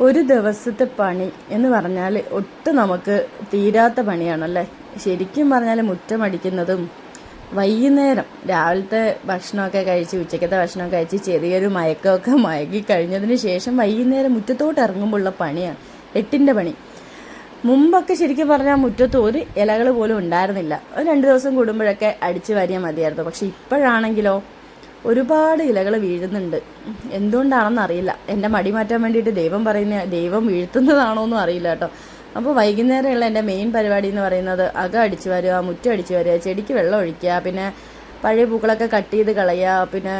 ഒരു ദിവസത്തെ പണി എന്ന് പറഞ്ഞാൽ ഒട്ടും നമുക്ക് തീരാത്ത പണിയാണല്ലേ? ശരിക്കും പറഞ്ഞാൽ മുറ്റമടിക്കുന്നതും വൈകുന്നേരം രാവിലത്തെ ഭക്ഷണമൊക്കെ കഴിച്ച് ഉച്ചക്കത്തെ ഭക്ഷണമൊക്കെ കഴിച്ച് ചെറിയൊരു മയക്കമൊക്കെ മയക്കി കഴിഞ്ഞതിന് ശേഷം വൈകുന്നേരം മുറ്റത്തോട്ട് ഇറങ്ങുമ്പോഴുള്ള പണിയാണ് എട്ടിന്റെ പണി. മുമ്പൊക്കെ ശരിക്കും പറഞ്ഞാൽ മുറ്റത്ത് ഒരു ഇലകൾ പോലും ഉണ്ടായിരുന്നില്ല. ഒരു രണ്ട് ദിവസം കൂടുമ്പോഴൊക്കെ അടിച്ചു വാരിയാൽ മതിയായിരുന്നു. പക്ഷെ ഇപ്പോഴാണെങ്കിലോ ഒരുപാട് ഇലകൾ വീഴുന്നുണ്ട്. എന്തുകൊണ്ടാണെന്ന് അറിയില്ല. എന്റെ മടി മാറ്റാൻ വേണ്ടിയിട്ട് ദൈവം പറയുന്ന ദൈവം വീഴ്ത്തുന്നതാണോ എന്നും അറിയില്ല കേട്ടോ. അപ്പോൾ വൈകുന്നേരമുള്ള എന്റെ മെയിൻ പരിപാടി എന്ന് പറയുന്നത് അക അടിച്ചു വരിക മുറ്റം അടിച്ചു വരിക ചെടിക്ക് വെള്ളം ഒഴിക്കുക പിന്നെ പഴയ പൂക്കളൊക്കെ കട്ട് ചെയ്ത് കളയുക പിന്നെ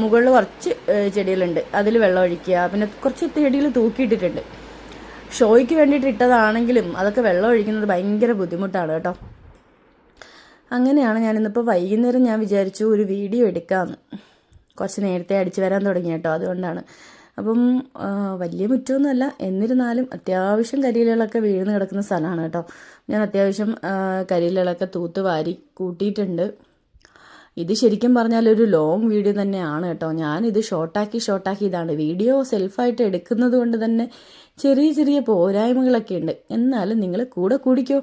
മുകളിൽ കുറച്ച് ചെടികളുണ്ട്. അതിൽ വെള്ളം ഒഴിക്കുക പിന്നെ കുറച്ച് ചെടികൾ തൂക്കിയിട്ടിട്ടുണ്ട്. ഷോയ്ക്ക് വേണ്ടിയിട്ട് ഇട്ടതാണെങ്കിലും അതൊക്കെ വെള്ളം ഒഴിക്കുന്നത് ഭയങ്കര ബുദ്ധിമുട്ടാണ് കേട്ടോ. അങ്ങനെയാണ് ഞാനിന്നിപ്പോൾ വൈകുന്നേരം ഞാൻ വിചാരിച്ചു ഒരു വീഡിയോ എടുക്കാമെന്ന് കുറച്ച് നേരത്തെ അടിച്ചു വരാൻ തുടങ്ങി കേട്ടോ അതുകൊണ്ടാണ്. അപ്പം വലിയ മുറ്റമൊന്നുമല്ല എന്നിരുന്നാലും അത്യാവശ്യം കരിയിലകളൊക്കെ വീഴുന്ന കിടക്കുന്ന സ്ഥലമാണ് കേട്ടോ. ഞാൻ അത്യാവശ്യം കരിയിലകളൊക്കെ തൂത്ത് വാരി കൂട്ടിയിട്ടുണ്ട്. ഇത് ശരിക്കും പറഞ്ഞാൽ ഒരു ലോങ് വീഡിയോ തന്നെയാണ് കേട്ടോ. ഞാനിത് ഷോർട്ടാക്കി ഷോർട്ടാക്കി ഇതാണ്. വീഡിയോ സെൽഫായിട്ട് എടുക്കുന്നത് കൊണ്ട് തന്നെ ചെറിയ ചെറിയ പോരായ്മകളൊക്കെ ഉണ്ട്. എന്നാലും നിങ്ങൾ കൂടെ കൂടിക്കോ.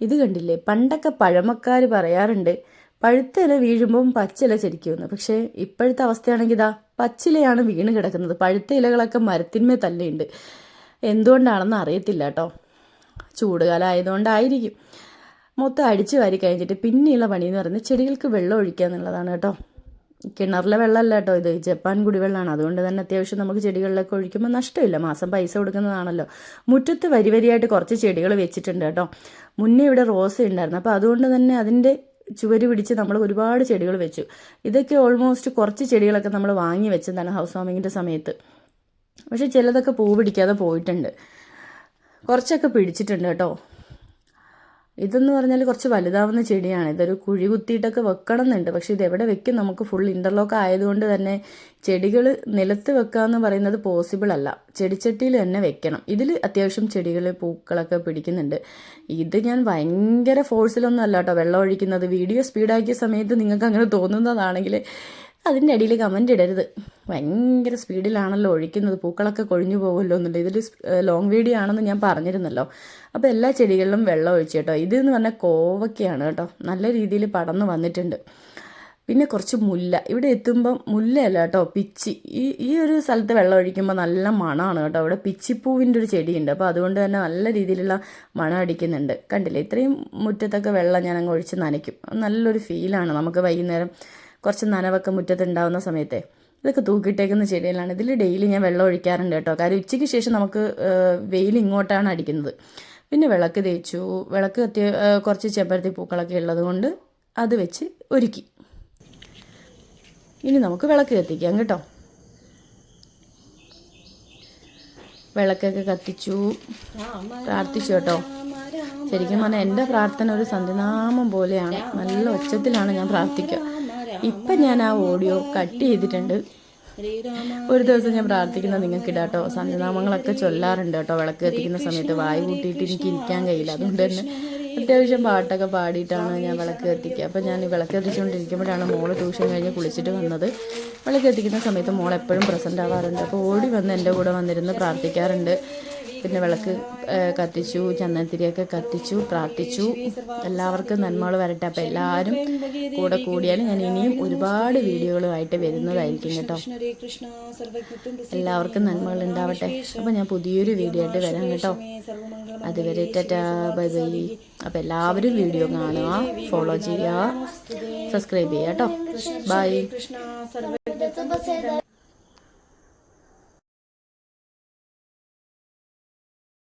ഇത് കണ്ടില്ലേ? പണ്ടൊക്കെ പഴമക്കാർ പറയാറുണ്ട് പഴുത്ത ഇല വീഴുമ്പം പച്ചില ചരിക്കുമെന്ന്. പക്ഷേ ഇപ്പോഴത്തെ അവസ്ഥയാണെങ്കിൽ ഇതാ പച്ചിലയാണ് വീണ് കിടക്കുന്നത്. പഴുത്ത ഇലകളൊക്കെ മരത്തിന്മേ തന്നെയുണ്ട് എന്തുകൊണ്ടാണെന്ന് അറിയത്തില്ല കേട്ടോ. ചൂടുകാലം ആയതുകൊണ്ടായിരിക്കും മൊത്തം അടിച്ചു വാരി കഴിഞ്ഞിട്ട് പിന്നെയുള്ള പണി എന്ന് പറയുന്നത് ചെടികൾക്ക് വെള്ളം ഒഴിക്കുക എന്നുള്ളതാണ് കേട്ടോ. കിണറിലെ വെള്ളമല്ല കേട്ടോ ഇത്. ജപ്പാൻ കുടിവെള്ളമാണ് അതുകൊണ്ട് തന്നെ അത്യാവശ്യം നമുക്ക് ചെടികളിലൊക്കെ ഒഴിക്കുമ്പോൾ നഷ്ടമില്ല. മാസം പൈസ കൊടുക്കുന്നതാണല്ലോ. മുറ്റത്ത് വരി വരിയായിട്ട് കുറച്ച് ചെടികൾ വെച്ചിട്ടുണ്ട് കേട്ടോ. മുന്നേ ഇവിടെ റോസ് ഉണ്ടായിരുന്നു. അപ്പോൾ അതുകൊണ്ട് തന്നെ അതിന്റെ ചുവര് പിടിച്ച് നമ്മൾ ഒരുപാട് ചെടികൾ വെച്ചു. ഇതൊക്കെ ഓൾമോസ്റ്റ് കുറച്ച് ചെടികളൊക്കെ നമ്മൾ വാങ്ങി വെച്ചതാണ് ഹൗസ് വാമിങ്ങിന്റെ സമയത്ത്. പക്ഷേ ചിലതൊക്കെ പൂ പിടിക്കാതെ പോയിട്ടുണ്ട്. കുറച്ചൊക്കെ പിടിച്ചിട്ടുണ്ട് കേട്ടോ. ഇതെന്ന് പറഞ്ഞാൽ കുറച്ച് വലുതാവുന്ന ചെടിയാണ്. ഇതൊരു കുഴി കുത്തിയിട്ടൊക്കെ വെക്കണം എന്നുണ്ട് പക്ഷെ ഇത് എവിടെ വെക്കും? നമുക്ക് ഫുൾ ഇന്റർലോക്ക് ആയതുകൊണ്ട് തന്നെ ചെടികൾ നിലത്ത് വെക്കുക എന്ന് പറയുന്നത് പോസിബിൾ അല്ല. ചെടിച്ചട്ടിയിൽ തന്നെ വെക്കണം. ഇതിൽ അത്യാവശ്യം ചെടികൾ പൂക്കളൊക്കെ പിടിക്കുന്നുണ്ട്. ഇത് ഞാൻ ഭയങ്കര ഫോഴ്സിലൊന്നും അല്ല കേട്ടോ വെള്ളം ഒഴിക്കുന്നത്. വീഡിയോ സ്പീഡാക്കിയ സമയത്ത് നിങ്ങൾക്ക് അങ്ങനെ തോന്നുന്നതാണെങ്കിൽ അതിന്റെ അടിയിൽ കമന്റ് ഇടരുത്. ഭയങ്കര സ്പീഡിലാണല്ലോ ഒഴിക്കുന്നത്. പൂക്കളൊക്കെ കൊഴിഞ്ഞു പോകുമല്ലോ എന്നുള്ളത് ഇതിൽ ലോങ് വീഡിയോ ആണെന്ന് ഞാൻ പറഞ്ഞിരുന്നല്ലോ. അപ്പോൾ എല്ലാ ചെടികളിലും വെള്ളം ഒഴിച്ചു കേട്ടോ. എന്ന് പറഞ്ഞാൽ കോവക്കയാണ് കേട്ടോ. നല്ല രീതിയിൽ പടർന്നു വന്നിട്ടുണ്ട്. പിന്നെ കുറച്ച് മുല്ല. ഇവിടെ എത്തുമ്പം മുല്ലയല്ല കേട്ടോ. പിച്ചി. ഈ ഈ ഒരു സ്ഥലത്ത് വെള്ളം ഒഴിക്കുമ്പോൾ നല്ല മണമാണ് കേട്ടോ. അവിടെ പിച്ചിപ്പൂവിന്റെ ഒരു ചെടിയുണ്ട്. അപ്പോൾ അതുകൊണ്ട് തന്നെ നല്ല രീതിയിലുള്ള മണം അടിക്കുന്നുണ്ട്. കണ്ടില്ലേ? ഇത്രയും മുറ്റത്തൊക്കെ വെള്ളം ഞാൻ അങ്ങ് ഒഴിച്ച് നനയ്ക്കും. നല്ലൊരു ഫീലാണ് നമുക്ക് വൈകുന്നേരം കുറച്ച് നനവൊക്കെ മുറ്റത്തുണ്ടാവുന്ന സമയത്തെ. ഇതൊക്കെ തൂക്കിയിട്ടേക്കുന്ന ചെടികളാണ്. ഇതിൽ ഡെയിലി ഞാൻ വെള്ളം ഒഴിക്കാറുണ്ട് കേട്ടോ. കാര്യം ഉച്ചയ്ക്ക് ശേഷം നമുക്ക് വെയിൽ ഇങ്ങോട്ടാണ് അടിക്കുന്നത്. പിന്നെ വിളക്ക് തേച്ചു. വിളക്ക് കത്തിയ കുറച്ച് ചെമ്പരത്തി പൂക്കളൊക്കെ ഉള്ളതുകൊണ്ട് അത് വെച്ച് ഒരുക്കി. ഇനി നമുക്ക് വിളക്ക് കത്തിക്കാം കേട്ടോ. വിളക്കൊക്കെ കത്തിച്ചു. പ്രാർത്ഥിച്ചു കേട്ടോ. ശരിക്കും പറഞ്ഞാൽ എന്റെ പ്രാർത്ഥന ഒരു സന്ധ്യനാമം പോലെയാണ്. നല്ല ഒച്ചത്തിലാണ് ഞാൻ പ്രാർത്ഥിക്കുക. ഇപ്പം ഞാൻ ആ ഓഡിയോ കട്ട് ചെയ്തിട്ടുണ്ട്. ഒരു ദിവസം ഞാൻ പ്രാർത്ഥിക്കുന്നത് നിങ്ങൾക്ക് ഇടാം കേട്ടോ സന്ധ്യനാമങ്ങളൊക്കെ ചൊല്ലാറുണ്ട് കേട്ടോ. വിളക്ക് കത്തിക്കുന്ന സമയത്ത് വായി കൂട്ടിയിട്ട് എനിക്ക് ഇരിക്കാൻ കഴിയില്ല. അതുകൊണ്ട് തന്നെ അത്യാവശ്യം പാട്ടൊക്കെ പാടിയിട്ടാണ് ഞാൻ വിളക്ക് കത്തിക്കുക. അപ്പം ഞാൻ വിളക്ക് കത്തിച്ചുകൊണ്ടിരിക്കുമ്പോഴാണ് മോൾ ട്യൂഷൻ കഴിഞ്ഞ് കുളിച്ചിട്ട് വന്നത്. വിളക്ക് കത്തിക്കുന്ന സമയത്ത് മോൾ എപ്പോഴും പ്രസന്റ് ആവാറുണ്ട്. അപ്പോൾ ഓടി വന്ന് എന്റെ കൂടെ വന്നിരുന്ന് പ്രാർത്ഥിക്കാറുണ്ട്. പിന്നെ വിളക്ക് കത്തിച്ചു ചന്ദനത്തിരിയൊക്കെ കത്തിച്ചു പ്രാർത്ഥിച്ചു. എല്ലാവർക്കും നന്മകൾ വരട്ടെ. അപ്പം എല്ലാവരും കൂടെ കൂടിയാൽ ഞാൻ ഇനിയും ഒരുപാട് വീഡിയോകളുമായിട്ട് വരുന്നതായിരിക്കും കേട്ടോ. എല്ലാവർക്കും നന്മകൾ ഉണ്ടാവട്ടെ. അപ്പം ഞാൻ പുതിയൊരു വീഡിയോ ആയിട്ട് വരാം കേട്ടോ. അതുവരെ ടാറ്റാ ബൈ അപ്പോൾ എല്ലാവരും വീഡിയോ കാണുക ഫോളോ ചെയ്യുക സബ്സ്ക്രൈബ് ചെയ്യുക കേട്ടോ. ബൈ.